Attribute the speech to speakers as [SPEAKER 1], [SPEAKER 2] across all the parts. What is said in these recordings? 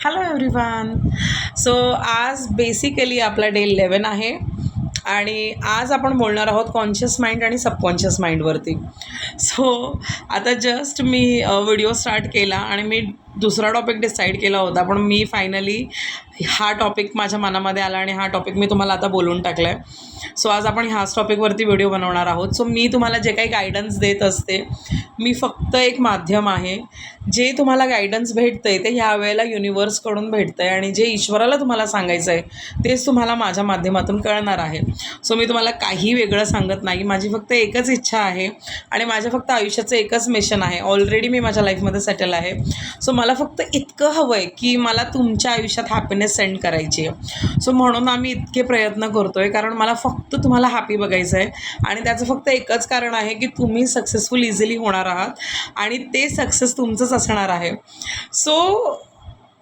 [SPEAKER 1] Hello everyone so आज basically आपला day eleven आहे आणि आज आपण बोलणार आहोत कॉन्शियस माइंड आणि सबकॉन्शियस माइंडवरती सो आता जस्ट मी व्हिडिओ स्टार्ट केला आणि मी दुसरा टॉपिक डिसाईड केला होता पण मी फायनली हा टॉपिक माझ्या मनामध्ये आला आणि हा टॉपिक मी तुम्हाला आता बोलून टाकला आहे सो आज आपण ह्याच टॉपिकवरती व्हिडिओ बनवणार आहोत. सो मी तुम्हाला जे काही गायडन्स देत असते मी फक्त एक माध्यम आहे. जे तुम्हाला गायडन्स भेटतं आहे ते ह्या वेळेला युनिवर्सकडून भेटतं आहे आणि जे ईश्वराला तुम्हाला सांगायचं आहे तेच तुम्हाला माझ्या माध्यमातून कळणार आहे. सो मी तुम्हाला काही वेगळं सांगत नाही. माझी फक्त एकच इच्छा आहे आणि माझ्या फक्त आयुष्याचं एकच मिशन आहे. ऑलरेडी मी माझ्या लाईफमध्ये सेटल आहे. सो मला मला फक्त इतकं हवं आहे की मला तुमच्या आयुष्यात हॅपीनेस सेंड करायची आहे. सो म्हणून आम्ही इतके प्रयत्न करतो आहे कारण मला फक्त तुम्हाला हॅपी बघायचं आहे आणि त्याचं फक्त एकच कारण आहे की तुम्ही सक्सेसफुल इझिली होणार आहात आणि ते सक्सेस तुमचंच असणार आहे. सो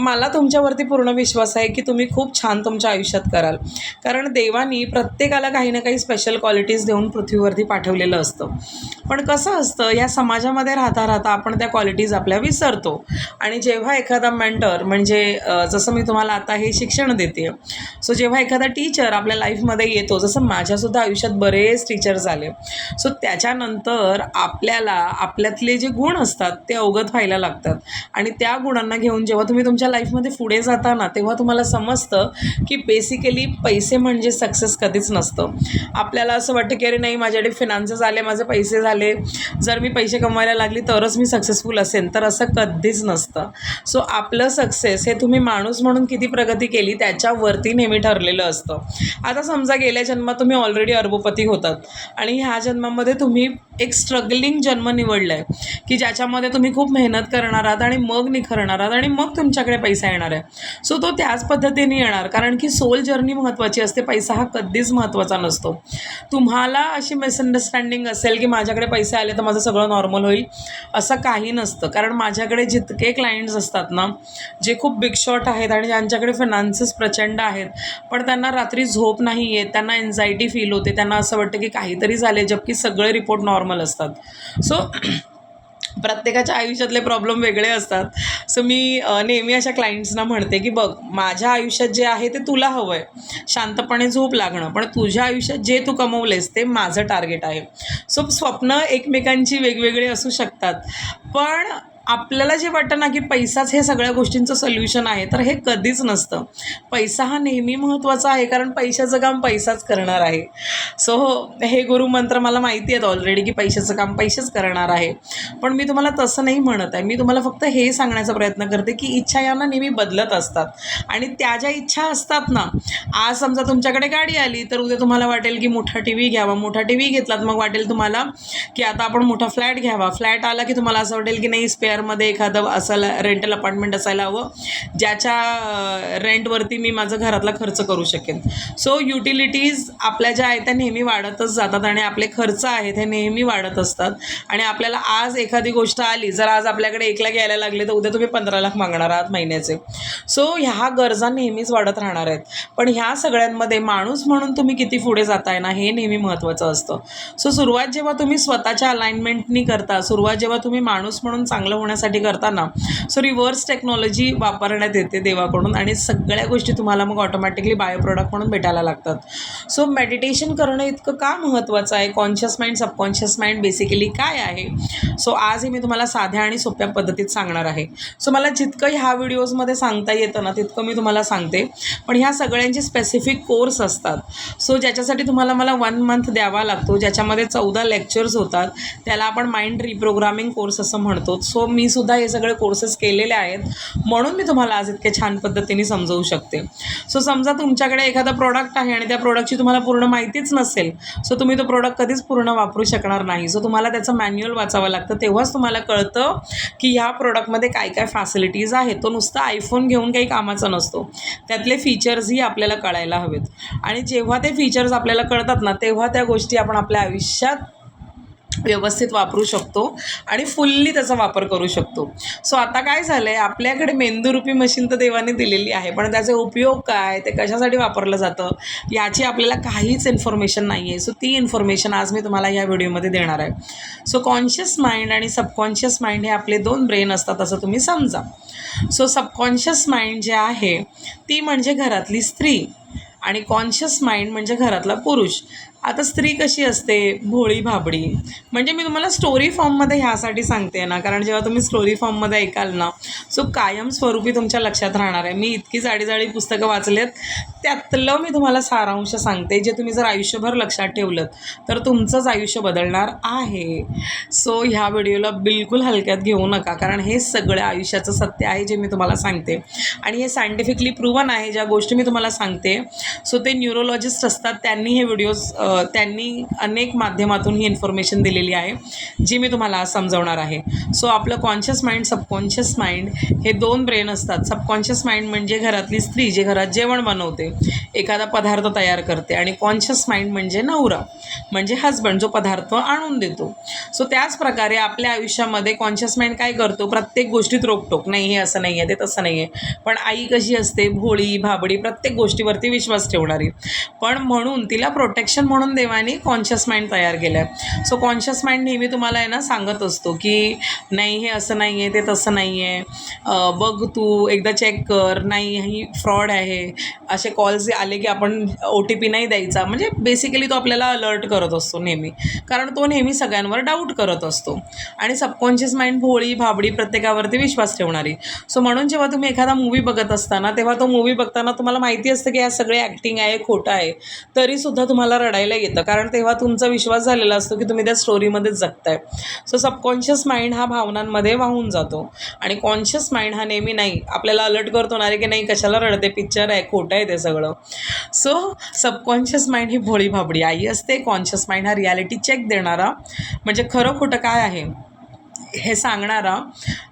[SPEAKER 1] मला तुमच्यावरती पूर्ण विश्वास आहे की तुम्ही खूप छान तुमच्या आयुष्यात कराल. कारण देवानी प्रत्येकाला काही ना काही स्पेशल क्वालिटीज देऊन पृथ्वीवरती पाठवलेलं असतं. पण कसं असतं या समाजामध्ये राहता राहता आपण त्या क्वालिटीज आपल्या विसरतो. आणि जेव्हा एखादा मेंटर म्हणजे जसं मी तुम्हाला आता हे शिक्षण देते. सो जेव्हा एखादा टीचर आपल्या लाईफमध्ये येतो जसं माझ्यासुद्धा आयुष्यात बरेच टीचर झाले सो त्याच्यानंतर आपल्याला आपल्यातले जे गुण असतात ते अवगत व्हायला लागतात. आणि त्या गुणांना घेऊन जेव्हा तुम्ही तुमच्या लाईफमध्ये पुढे जाता ना तेव्हा तुम्हाला समजतं की बेसिकली पैसे म्हणजे सक्सेस कधीच नसतं. आपल्याला असं वाटतं की अरे नाही माझ्याकडे फिनान्सेस आले माझे पैसे झाले. जर मी पैसे कमवायला लागली तरच मी सक्सेसफुल असेन. तर असं कधीच नसतं. सो आपलं सक्सेस हे तुम्ही माणूस म्हणून किती प्रगती केली त्याच्यावरती नेहमी ठरलेलं असतं. आता समजा गेल्या जन्मात तुम्ही ऑलरेडी अर्बोपती होतात. आणि ह्या जन्मामध्ये तुम्ही एक स्ट्रगलिंग जन्म निवडला आहे की ज्याच्यामध्ये तुम्ही खूप मेहनत करणार आहात आणि मग निखरणार आहात आणि मग तुमच्याकडे पैसा येणार आहे. सो तो त्याच पद्धतीने येणार. कारण की सोल जर्नी महत्त्वाची असते. पैसा हा कधीच महत्त्वाचा नसतो. तुम्हाला अशी मिसअंडरस्टँडिंग असेल की माझ्याकडे पैसे आले तर माझं सगळं नॉर्मल होईल असं काही नसतं. कारण माझ्याकडे जितके क्लायंट्स असतात ना जे खूप बिग शॉट आहेत आणि ज्यांच्याकडे फिनान्सेस प्रचंड आहेत पण त्यांना रात्री झोप नाही येत त्यांना एन्झायटी फील होते त्यांना असं वाटतं की काहीतरी झाले जबकी सगळे रिपोर्ट नॉर्मल असतात. सो प्रत्येकाच्या आयुष्यातले प्रॉब्लेम वेगळे असतात. सो मी नेहमी अशा क्लायंट्सना म्हणते की बघ माझ्या आयुष्यात जे आहे ते तुला हवं आहे शांतपणे झोप लागणं. पण तुझ्या आयुष्यात जे तू कमवलेस ते माझं टार्गेट आहे. सो स्वप्न एकमेकांची वेगवेगळी असू शकतात. पण आपल्याला जे वाटतं ना की पैसाच हे सगळ्या गोष्टींचं सोल्युशन आहे तर हे कधीच नसतं. पैसा हा नेहमी महत्त्वाचा आहे कारण पैशाचं काम पैसाच करणार आहे. सो हो हे गुरुमंत्र मला माहिती आहेत ऑलरेडी की पैशाचं काम पैसेच करणार आहे. पण मी तुम्हाला तसं नाही म्हणत आहे. मी तुम्हाला फक्त हे सांगण्याचा प्रयत्न करते की इच्छा यांना नेहमी बदलत असतात. आणि त्या ज्या इच्छा असतात ना आज समजा तुमच्याकडे गाडी आली तर उद्या तुम्हाला वाटेल की मोठा टी व्ही घ्यावा. मोठा टी व्ही घेतलात मग वाटेल तुम्हाला की आता आपण मोठा फ्लॅट घ्यावा. फ्लॅट आला की तुम्हाला असं आवडेल की नाही स्पेअरमध्ये एखादं असायला रेंटल अपार्टमेंट असायला हवं ज्याच्या रेंटवरती मी माझं घरातला खर्च करू शकेन. सो युटिलिटीज आपल्या ज्या आहेत त्या नेहमी वाढतच जातात आणि आपले खर्च आहेत हे नेहमी वाढत असतात. आणि आपल्याला आज एखादी गोष्ट आली जर आज आपल्याकडे एक लाख यायला लागले तर उद्या तुम्ही पंधरा लाख मागणार आहात महिन्याचे. सो ह्या गरजा नेहमीच वाढत राहणार आहेत. पण ह्या सगळ्यांमध्ये माणूस म्हणून तुम्ही किती पुढे जाताय ना हे नेहमी महत्त्वाचं असतं. सो सुरुवात जेव्हा तुम्ही स्वतःच्या अलाइनमेंटनी करता सुरुवात जेव्हा तुम्ही माणूस म्हणून चांगलं होण्यासाठी करताना सो रिव्हर्स टेक्नॉलॉजी वापरण्यात येते देवाकडून आणि सगळ्या गोष्टी तुम्हाला मग ऑटोमॅटिकली बायो प्रोडक्ट म्हणून भेटायला लागतात. सो मेडिटेशन करणं इतकं का महत्त्वाचं आहे? Conscious mind subconscious mind basically काय आहे? सो आज हे मी तुम्हाला साध्या आणि सोप्या पद्धतीत सांगणार आहे. सो मला जितकं ह्या व्हिडिओजमध्ये सांगता येतं ना तितकं मी तुम्हाला सांगते. पण ह्या सगळ्यांचे स्पेसिफिक कोर्स असतात. सो ज्याच्यासाठी तुम्हाला मला वन मंथ द्यावा लागतो ज्याच्यामध्ये चौदा लेक्चर्स होतात त्याला आपण माइंड रिप्रोग्रामिंग कोर्स असं म्हणतो. सो मी सुद्धा हे सगळे कोर्सेस केलेले आहेत. म्हणून मी तुम्हाला आज इतके छान पद्धतीने समजवू शकते. सो समजा तुमच्याकडे एखादा प्रोडक्ट आहे आणि त्या प्रोडक्टची तुम्हाला पूर्ण माहितीच नसेल सो तुम्ही तो प्रोडक्ट कधीच पूर्ण वापरू शकणार नाही. सो तुम्हाला त्याचं मॅन्युअल वाचावं लागतं. तेव्हाच तुम्हाला कळतं की ह्या प्रोडक्टमध्ये काय काय फॅसिलिटीज आहेत. तो नुसता आयफोन घेऊन काही कामाचा नसतो. त्यातले फीचर्सही आपल्याला कळायला हवेत. आणि जेव्हा ते फीचर्स आपल्याला कळतात ना तेव्हा त्या गोष्टी आपण आपल्या आयुष्यात व्यवस्थित वापरू शकतो आणि फुल्ली त्याचा वापर करू शकतो. सो आता काय झालं आहे आपल्याकडे मेंदूरूपी मशीन तर देवाने दिलेली आहे पण त्याचे उपयोग काय ते कशासाठी वापरलं जातं याची आपल्याला काहीच इन्फॉर्मेशन नाही आहे सो ती इन्फॉर्मेशन आज मी तुम्हाला या व्हिडिओमध्ये देणार आहे. सो कॉन्शियस माइंड आणि सबकॉन्शियस माइंड हे आपले दोन ब्रेन असतात असं तुम्ही समजा. सो सबकॉन्शियस माइंड जे आहे ती म्हणजे घरातली स्त्री आणि कॉन्शियस माइंड म्हणजे घरातला पुरुष. आता स्त्री कशी असते? भोळी भाबडी. म्हणजे मी तुम्हाला स्टोरी फॉर्ममध्ये ह्यासाठी सांगते ना कारण जेव्हा तुम्ही स्टोरी फॉर्ममध्ये ऐकाल ना सो कायमस्वरूपी तुमच्या लक्षात राहणार आहे. मी इतकी जाडी जाडी पुस्तकं वाचलेत त्यातलं मी तुम्हाला सारांश सांगते जे तुम्ही जर आयुष्यभर लक्षात ठेवलं तर तुमचंच आयुष्य बदलणार आहे. सो ह्या व्हिडिओला बिलकुल हलक्यात घेऊ नका कारण हे सगळं आयुष्याचं सत्य आहे जे मी तुम्हाला सांगते. आणि हे सायंटिफिकली प्रूवन आहे ज्या गोष्टी मी तुम्हाला सांगते. सो ते न्यूरोलॉजिस्ट असतात त्यांनी हे व्हिडिओज त्यांनी अनेक माध्यमातून ही इन्फॉर्मेशन दिलेली आहे जी मी तुम्हाला आज समजवणार आहे. सो आपलं कॉन्शियस माइंड सबकॉन्शियस माइंड हे दोन ब्रेन असतात. सबकॉन्शियस माइंड म्हणजे घरातली स्त्री जे घरात जेवण बनवते एखादा पदार्थ तयार करते आणि कॉन्शियस माइंड म्हणजे नवरा म्हणजे हस्बंड जो पदार्थ आणून देतो. सो त्याच प्रकारे आपल्या आयुष्यामध्ये कॉन्शियस माइंड काय करतो? प्रत्येक गोष्टीत रोकटोक नाही हे असं नाही आहे ते तसं नाही आहे पण आई कशी असते? भोळी भाबडी प्रत्येक गोष्टीवरती विश्वास ठेवणारी. पण म्हणून तिला प्रोटेक्शन म्हणून देवाने कॉन्शियस माइंड तयार केलं आहे सो कॉन्शियस माइंड नेहमी तुम्हाला आहे ना सांगत असतो की नाही हे असं नाही आहे ते तसं नाही आहे बघ तू एकदा चेक कर. नाही ही फ्रॉड आहे. असे कॉल्स आले की आपण ओ टी पी नाही द्यायचा. म्हणजे बेसिकली तो आपल्याला अलर्ट करत असतो नेहमी. कारण तो नेहमी सगळ्यांवर डाऊट करत असतो. आणि सबकॉन्शियस माइंड भोळी भाबडी प्रत्येकावरती विश्वास ठेवणारी. सो म्हणून जेव्हा तुम्ही एखादा मूवी बघत असताना तेव्हा तो मूवी बघताना तुम्हाला माहिती असतं की या सगळे ॲक्टिंग आहे खोटं आहे. तरीसुद्धा तुम्हाला रडायला येतं. कारण तेव्हा तुमचा विश्वास झालेला असतो की तुम्ही त्या स्टोरीमध्येच जगताय. सो सबकॉन्शियस माइंड हा भावनांमध्ये वाहून जातो. आणि कॉन्शियस माइंड हा नेहमी नाही आपल्याला अलर्ट करतो ना रे की नाही कशाला रडते? पिक्चर आहे खोटं आहे ते सगळं. सो सबकॉन्शियस माइंड ही भोळी भाबडी. आई असते कॉन्शियस माइंड हा रियालिटी चेक देणारा. म्हणजे खरं खोटं काय आहे? हे सांगणारा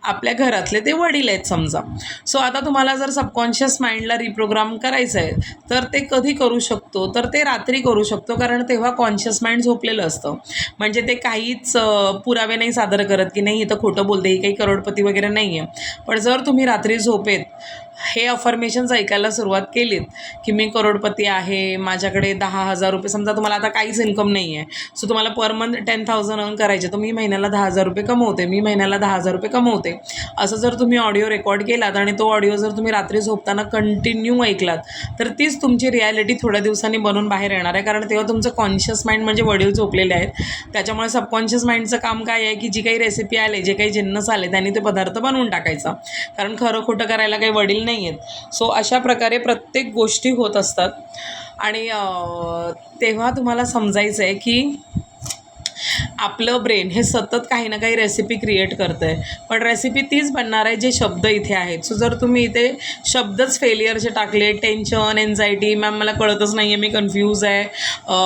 [SPEAKER 1] आपल्या घरातले ते वडील आहेत समजा. सो आता तुम्हाला जर सबकॉन्शियस माइंडला रिप्रोग्राम करायचं आहे तर ते कधी करू शकतो? तर ते रात्री करू शकतो कारण तेव्हा कॉन्शियस माइंड झोपलेलं असतं. म्हणजे ते काहीच पुरावे नाही सादर करत की नाही इथं खोटं बोलते ही काही करोडपती वगैरे नाही आहे पण जर तुम्ही रात्री झोपेत हे अफर्मेशन्स ऐकायला सुरुवात केलीत की मी करोडपती आहे माझ्याकडे दहा हजार रुपये समजा तुम्हाला आता काहीच इन्कम नाही आहे सो तुम्हाला per month ten thousand earn करायचे तर मी महिन्याला दहा हजार रुपये कमवते मी महिन्याला दहा हजार रुपये कमवते. असं जर तुम्ही ऑडिओ रेकॉर्ड केलात आणि तो ऑडिओ जर तुम्ही रात्री झोपताना कंटिन्यू ऐकलात तर तीच तुमची रियालिटी थोड्या दिवसांनी बनून बाहेर येणार आहे. कारण तेव्हा तुमचं कॉन्शियस माइंड म्हणजे वडील झोपलेले आहेत. त्याच्यामुळे सबकॉन्शियस माइंडचं काम काय आहे की जी काही रेसिपी आले जे काही जिन्नस आले त्यांनी ते पदार्थ बनवून टाकायचा. कारण खरं खोटं करायला काही वडील नाही आहेत सो अशा प्रकारे प्रत्येक गोष्टी होत असतात. आणि तेव्हा तुम्हाला समजायचं आहे की आपलं ब्रेन हे सतत काही ना काही रेसिपी क्रिएट करतं आहे पण रेसिपी तीच बनणार आहे जे शब्द इथे आहेत. सो जर तुम्ही इथे शब्दच फेलियरचे टाकले टेन्शन एन्झायटी मॅम मला कळतच नाही आहे मी कन्फ्यूज आहे.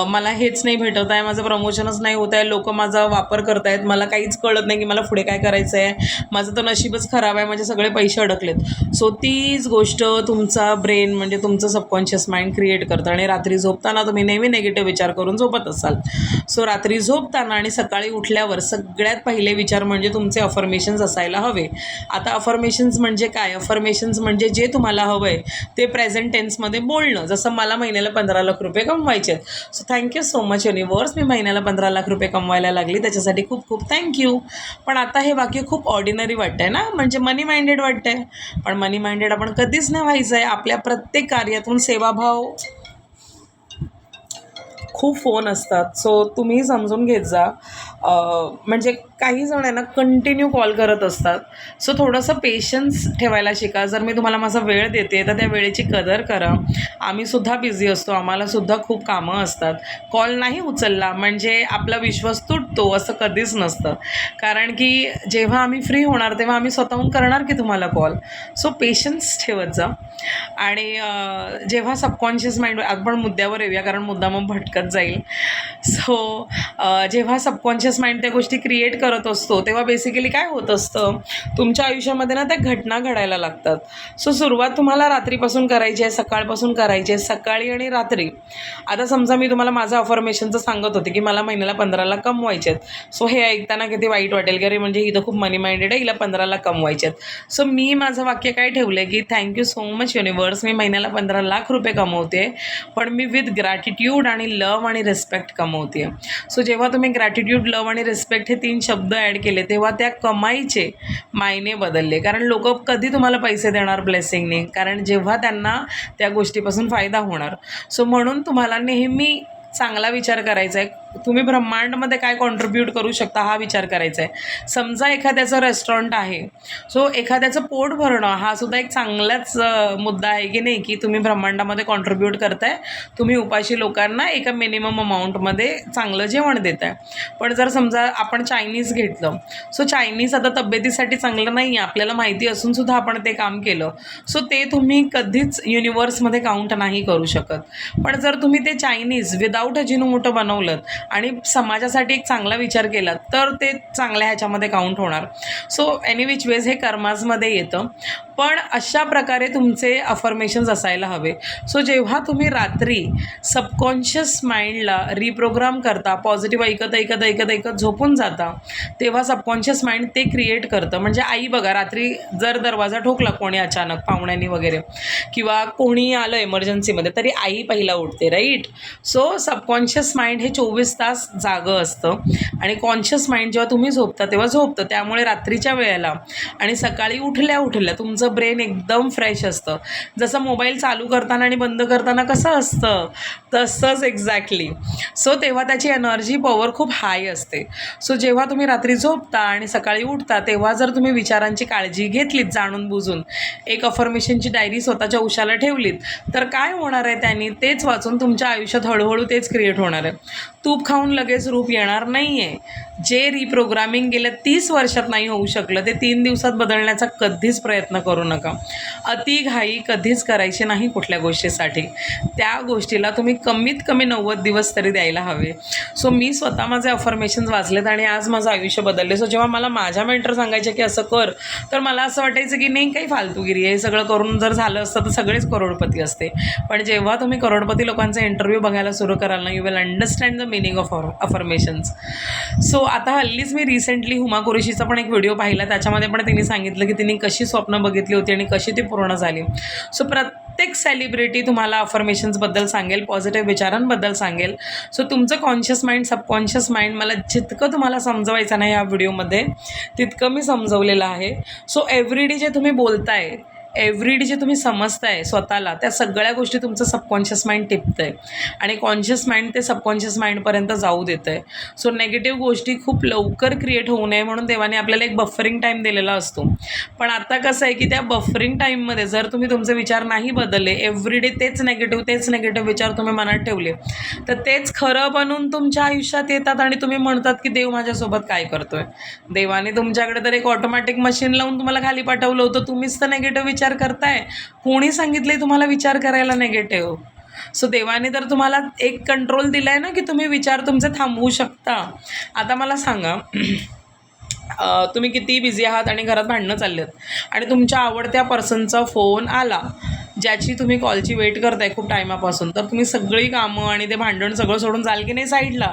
[SPEAKER 1] मला हेच नाही भेटत आहे माझं प्रमोशनच नाही होत आहे. लोक माझा वापर करत आहेत मला काहीच कळत नाही की मला पुढे काय करायचं आहे माझं तर नशीबच खराब आहे माझे सगळे पैसे अडकलेत. सो तीच गोष्ट तुमचा ब्रेन म्हणजे तुमचं सबकॉन्शियस माइंड क्रिएट करतं. आणि रात्री झोपताना तुम्ही नेहमी नेगेटिव्ह विचार करून झोपत असाल. सो रात्री झोपताना आणि सकाळी उठल्यावर सगळ्यात पहिले विचार म्हणजे तुमचे अफर्मेशन्स असायला हवे. आता अफर्मेशन्स म्हणजे काय? अफर्मेशन्स म्हणजे जे तुम्हाला हवं आहे ते प्रेझेंट टेन्समध्ये बोलणं. जसं मला महिन्याला पंधरा लाख रुपये कमवायचे आहेत so thank you so much universe मी महिन्याला पंधरा लाख रुपये कमवायला लागली. त्याच्यासाठी खूप खूप थँक्यू पण आता हे वाक्य खूप ऑर्डिनरी वाटतंय ना? म्हणजे मनी माइंडेड वाटतंय. पण मनी माइंडेड आपण कधीच नाही व्हायचं आहे आपल्या प्रत्येक कार्यातून सेवाभाव खूप फोन असतात. सो तुम्ही समजून घेत जा. म्हणजे काही जण आहे ना कंटिन्यू कॉल करत असतात. सो थोडंसं पेशन्स ठेवायला शिका. जर मी तुम्हाला माझा वेळ देते तर त्या वेळेची कदर करा. आम्हीसुद्धा बिझी असतो. आम्हालासुद्धा खूप कामं असतात. कॉल नाही उचलला म्हणजे आपला विश्वास तुटतो असं कधीच नसतं. कारण की जेव्हा आम्ही फ्री होणार तेव्हा आम्ही स्वतःहून करणार की तुम्हाला कॉल सो पेशन्स ठेवत जा. आणि जेव्हा सबकॉन्शियस माइंड आपण मुद्द्यावर येऊया कारण मुद्दा मग भटकत जाईल. सो जेव्हा सबकॉन्शियस सबकॉन्शियस माइंड त्या गोष्टी क्रिएट करत असतो तेव्हा बेसिकली काय होत असतं तुमच्या आयुष्यामध्ये ना त्या घटना घडायला लागतात. सो सुरुवात तुम्हाला रात्रीपासून करायची आहे सकाळपासून करायची आहे सकाळी आणि रात्री. आता समजा मी तुम्हाला माझं अफर्मेशनचं सांगत होते की मला महिन्याला पंधराला कमवायचे आहेत. सो हे ऐकताना किती वाईट वाटेल की अरे म्हणजे हिथं खूप मनी माइंडेड आहे हिला पंधराला कमवायचे आहेत. सो मी माझं वाक्य काय ठेवलं आहे की thank you so much universe मी महिन्याला पंधरा लाख रुपये कमवते पण मी विथ ग्रॅटिट्यूड आणि लव आणि रिस्पेक्ट कमवते सो जेव्हा तुम्ही ग्रॅटिट्यूड लव आणि रिस्पेक्ट हे तीन शब्द ॲड केले तेव्हा त्या कमाईचे मायने बदलले. कारण लोक कधी तुम्हाला पैसे देणार ब्लेसिंगने कारण जेव्हा त्यांना त्या गोष्टीपासून फायदा होणार. सो म्हणून तुम्हाला नेहमी चांगला विचार करायचा आहे. तुम्ही ब्रह्मांडमध्ये काय कॉन्ट्रीब्यूट करू शकता हा विचार करायचा आहे समजा एखाद्याचं रेस्टॉरंट आहे सो एखाद्याचं पोट भरणं हा सुद्धा एक चांगलाच मुद्दा आहे की नाही की तुम्ही ब्रह्मांडामध्ये कॉन्ट्रीब्यूट करताय तुम्ही उपाशी लोकांना एका मिनिमम अमाऊंटमध्ये चांगलं जेवण देत आहे पण जर समजा आपण चायनीज घेतलं सो चायनीज आता तब्येतीसाठी चांगलं नाही आहे आपल्याला माहिती असून सुद्धा आपण ते काम केलं सो ते तुम्ही कधीच युनिवर्समध्ये काउंट नाही करू शकत. पण जर तुम्ही ते चायनीज विदाऊट अजिनोमोटो बनवलं आणि समाजासाठी एक चांगला विचार केला तर ते चांगल्या ह्याच्यामध्ये काउंट होणार. सो एनी विच वेज हे कर्माजमध्ये येतं. पण अशा प्रकारे तुमचे अफर्मेशन्स असायला हवे. सो जेव्हा तुम्ही रात्री सबकॉन्शियस माइंडला रिप्रोग्राम करता पॉझिटिव्ह ऐकत ऐकत ऐकत ऐकत झोपून जाता तेव्हा सबकॉन्शियस माइंड ते क्रिएट करतं. म्हणजे आई बघा रात्री जर दरवाजा ठोकला कोणी अचानक पाहुण्यांनी वगैरे किंवा कोणी आलं इमर्जन्सीमध्ये तरी आई पहिला उठते राईट सो सबकॉन्शियस माइंड हे चोवीस तास जागं असतं. आणि कॉन्शियस माइंड जेव्हा तुम्ही झोपता तेव्हा झोपतं. त्यामुळे रात्रीच्या वेळेला आणि सकाळी उठल्या उठल्या तुमचं ब्रेन एकदम फ्रेश असतं. जसं मोबाईल चालू करताना आणि बंद करताना कसं असतं? तसंच एक्झॅक्टली सो तेव्हा त्याची एनर्जी पॉवर खूप हाय असते. सो जेव्हा तुम्ही रात्री झोपता आणि सकाळी उठता तेव्हा जर तुम्ही विचारांची काळजी घेतलीत जाणून बुजून एक अफर्मेशनची डायरी स्वतःच्या उशाला ठेवलीत तर काय होणार आहे त्यांनी? तेच वाचून तुमच्या आयुष्यात हळूहळू तेच क्रिएट होणार आहे. तूप खाऊन लगेच रूप येणार नाही आहे जे रिप्रोग्रामिंग गेल्या तीस वर्षात नाही होऊ शकलं ते तीन दिवसात बदलण्याचा कधीच प्रयत्न करू नका. अति घाई कधीच करायची नाही कुठल्या गोष्टीसाठी. त्या गोष्टीला तुम्ही कमीत कमी नव्वद दिवस तरी द्यायला हवे. सो मी स्वतः माझे अफर्मेशन्स वाचलेत आणि आज माझं आयुष्य बदलले सो जेव्हा मला माझ्या मेंटर सांगायचे की असं कर तर मला असं वाटायचं की नाही काही फालतूगिरी आहे. हे सगळं करून जर झालं असतं तर सगळेच करोडपती असते. पण जेव्हा तुम्ही करोडपती लोकांचा इंटरव्ह्यू बघायला सुरू कराल ना you will understand the meaning of affirmations so आता हल्लीच मी रिसेंटली हुमा कुरेशीचा पण एक व्हिडिओ पाहिला. त्याच्यामध्ये पण तिने सांगितलं की तिने कशी स्वप्न बघितली होती आणि कशी ती पूर्ण झाली. सो प्रत्येक सेलिब्रिटी तुम्हाला अफर्मेशन्सबद्दल सांगेल पॉझिटिव्ह विचारांबद्दल सांगेल. सो तुमचं कॉन्शियस माइंड सबकॉन्शियस माइंड मला जितकं तुम्हाला समजवायचं नाही या व्हिडिओमध्ये तितकं मी समजवलेलं आहे. सो एव्हरीडे जे तुम्ही बोलताय एव्हरीडे जे तुम्ही समजताय स्वतःला त्या सगळ्या गोष्टी तुमचं सबकॉन्शियस माइंड टिपतं आहे आणि कॉन्शियस माइंड ते सबकॉन्शियस माइंडपर्यंत जाऊ देतं आहे सो नेगेटिव्ह गोष्टी खूप लवकर क्रिएट होऊ नये म्हणून देवाने आपल्याला एक बफरिंग टाईम दिलेला असतो. पण आता कसं आहे की त्या बफरिंग टाईममध्ये जर तुम्ही तुमचे विचार नाही बदलले एव्हरीडे तेच नेगेटिव्ह तेच नेगेटिव्ह विचार तुम्ही मनात ठेवले तर तेच खरं बनून तुमच्या आयुष्यात येतात आणि तुम्ही म्हणतात की देव माझ्यासोबत काय करतोय. देवाने तुमच्याकडे तर एक ऑटोमॅटिक मशीन लावून तुम्हाला खाली पाठवलं होतं तुम्हीच तर नेगेटिव्ह विचार विचार करताय? कोणी सांगितले तुम्हाला विचार करायला नेगेटिव्ह सो देवाने तर तुम्हाला एक कंट्रोल दिला आहे ना की तुम्ही विचार तुमचे थांबवू शकता. आता मला सांगा तुम्ही किती बिझी आहात आणि घरात भांडणं चाललेत? आणि तुमच्या आवडत्या पर्सनचा फोन आला ज्याची तुम्ही कॉलची वेट करताय खूप टायमापासून. तर तुम्ही सगळी कामं आणि ते भांडण सगळं सोडून जाल की नाही साईडला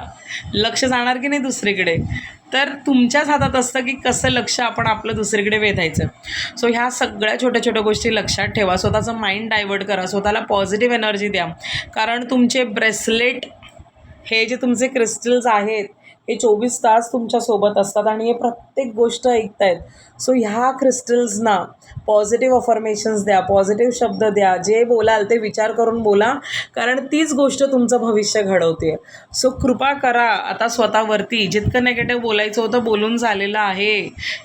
[SPEAKER 1] लक्ष जाणार की नाही दुसरीकडे? तर तुमच्याच हातात असतं की कसं लक्ष आपण आपलं दुसरीकडे वेधायचं. सो ह्या सगळ्या छोट्या छोट्या गोष्टी लक्षात ठेवा. स्वतःचं माइंड डायवर्ट करा. स्वतःला पॉझिटिव्ह एनर्जी द्या. कारण तुमचे ब्रेसलेट हे जे तुमचे क्रिस्टल्स आहेत हे चोवीस तास तुमच्यासोबत असतात आणि हे प्रत्येक गोष्ट ऐकतायत. सो ह्या क्रिस्टल्सना पॉझिटिव्ह अफर्मेशन्स द्या पॉझिटिव्ह शब्द द्या जे बोलाल ते विचार करून बोला कारण तीच गोष्ट तुमचं भविष्य घडवते सो कृपा करा आता स्वतःवरती. जितकं नेगेटिव्ह बोलायचं होतं बोलून झालेलं आहे.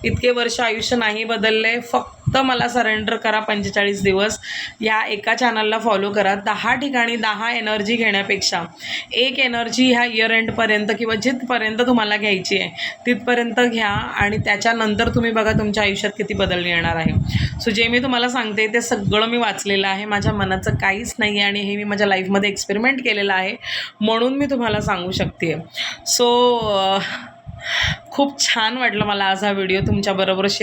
[SPEAKER 1] इतके वर्ष आयुष्य नाही बदलले फक्त मला सरेंडर करा पंचेचाळीस दिवस. या एका चॅनलला फॉलो करा. दहा ठिकाणी दहा एनर्जी घेण्यापेक्षा एक एनर्जी ह्या इयर एंडपर्यंत किंवा जिथपर्यंत जिथपर्यंत तुम्हाला घ्यायची आहे तिथपर्यंत घ्या आणि त्याच्यानंतर तुम्ही बघा तुमच्या आयुष्यात किती बदल येणार आहे. सो जे मी तुम्हाला सांगते ते सगळं मी वाचलेलं आहे. माझ्या मनाचं काहीच नाही आहे आणि हे मी माझ्या लाईफमध्ये एक्सपेरिमेंट केलेलं आहे म्हणून मी तुम्हाला सांगू शकते. सो खूप छान वाटलं मला आज हा व्हिडिओ तुमच्याबरोबर शेअर